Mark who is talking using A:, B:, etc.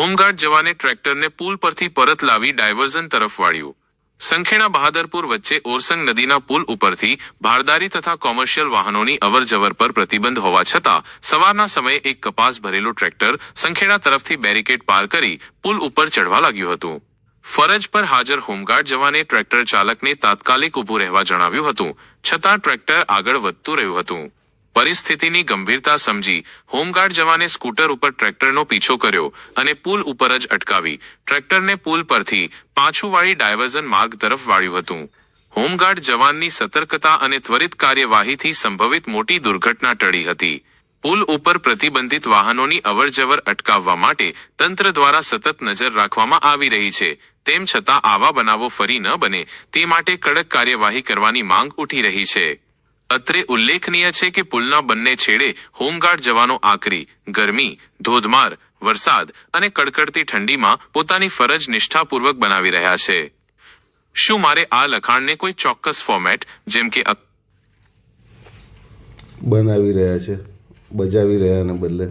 A: Home guard જવાને ટ્રેક્ટરને પુલ પરથી પરત લાવી ડાયવર્ઝન તરફ વાળ્યું. સંખેણા બહાદરપુર વચ્ચે ઓરસંગ નદીના પુલ ઉપરથી ભારદારી તથા કોમર્શિયલ વાહનોની અવરજવર પર પ્રતિબંધ હોવા છતાં, સવારના સમયે એક કપાસ ભરેલું ટ્રેક્ટર સંખેડા તરફથી બેરિકેડ પાર કરી પુલ ઉપર ચઢવા લાગ્યું હતું. ફરજ પર હાજર હોમગાર્ડ જવાને ટ્રેક્ટર ચાલકને તાત્કાલિક ઊભું રહેવા જણાવ્યું હતું, છતાં ટ્રેક્ટર આગળ વધતું રહ્યું હતું. પરિસ્થિતિની ગંભીરતા સમજી હોમગાર્ડ જવાને સ્કૂટર ઉપર ટ્રેક્ટરનો પીછો કર્યો અને પુલ ઉપર જ અટકાવી ટ્રેક્ટરને પુલ પરથી પાછું વાળી ડાયવર્ઝન માર્ગ તરફ વાળ્યું હતું. હોમગાર્ડ જવાનની સતર્કતા અને ત્વરિત કાર્યવાહીથી સંભવિત મોટી દુર્ઘટના ટળી હતી. પુલ ઉપર પ્રતિબંધિત વાહનોની અવરજવર અટકાવવા માટે તંત્ર દ્વારા સતત નજર રાખવામાં આવી રહી છે. તેમ છતાં આવા બનાવો ફરી ન બને તે માટે કડક કાર્યવાહી કરવાની માંગ ઉઠી રહી છે. અત્રે ઉલ્લેખનીય છે કે પુલના બંને છેડે હોમગાર્ડ જવાનો આકરી, ગરમી, ધોધમાર, વરસાદ અને કડકડતી ઠંડીમાં પોતાની ફરજ નિષ્ઠાપૂર્વક બનાવી રહ્યા છે. શું મારે આ લખાણને કોઈ ચોક્કસ ફોર્મેટ જેમ કે
B: બનાવી રહ્યા છે, બજાવી રહ્યાને બદલે.